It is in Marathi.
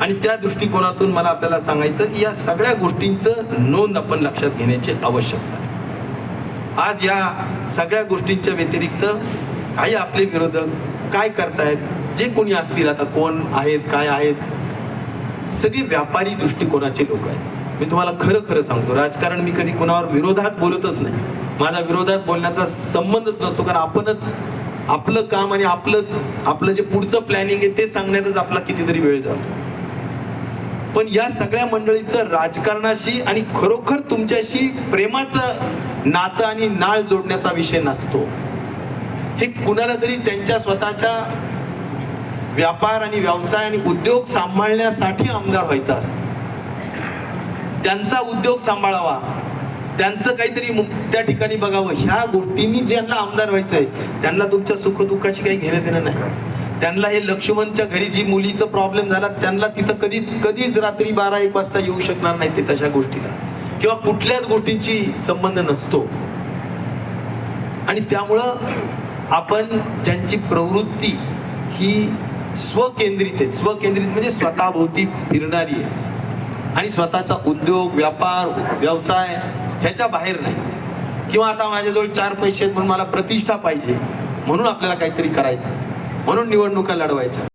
आणि त्या दृष्टिकोनातून मला आपल्याला सांगायचं की या सगळ्या गोष्टींचं नोंद आपण लक्षात घेण्याची आवश्यकता आहे. आज या सगळ्या गोष्टींच्या व्यतिरिक्त काही आपले विरोधक काय करतायत जे कोणी असतील आता कोण आहेत काय आहेत सगळी व्यापारी दृष्टिकोनाचे लोक आहेत. मी तुम्हाला खरं खरं सांगतो राजकारण मी कधी कोणावर विरोधात बोलतच नाही. माझा विरोधात बोलण्याचा संबंधच नसतो कारण आपणच आपलं काम आणि आपलं आपलं जे पुढचं प्लॅनिंग आहे ते सांगण्यातच आपला कितीतरी वेळ जातो. पण या सगळ्या मंडळीचं राजकारणाशी आणि खरोखर तुमच्याशी प्रेमाचं नातं आणि नाळ जोडण्याचा विषय नसतो. हे कुणाला तरी त्यांच्या स्वतःच्या व्यापार आणि व्यवसाय आणि उद्योग सांभाळण्यासाठी आमदार व्हायचं असतं. त्यांचा उद्योग सांभाळावा. त्यांचं काहीतरी त्या ठिकाणी बघावं. ह्या गोष्टींनी ज्यांना आमदार व्हायचंय त्यांना तुमच्या सुखदुःखाशी काही घेणं देणं नाही. त्यांना हे लक्ष्मणच्या घरी जी मुलीचा प्रॉब्लेम झाला त्यांना तिथं कधीच कधीच रात्री बारा एक वाजता येऊ शकणार नाही ते तशा गोष्टीला. किंवा कुठल्याच गोष्टींची संबंध नसतो. आणि त्यामुळं आपण ज्यांची प्रवृत्ती ही स्वकेंद्रित आहे. स्वकेंद्रित म्हणजे स्वतःभोवती फिरणारी आहे. आणि स्वतःचा उद्योग व्यापार व्यवसाय ह्याच्या बाहेर नाही. किंवा आता माझ्याजवळ चार पैसे आहेत म्हणून मला प्रतिष्ठा पाहिजे. म्हणून आपल्याला काहीतरी करायचं. म्हणून निवडणुका लढवायच्या.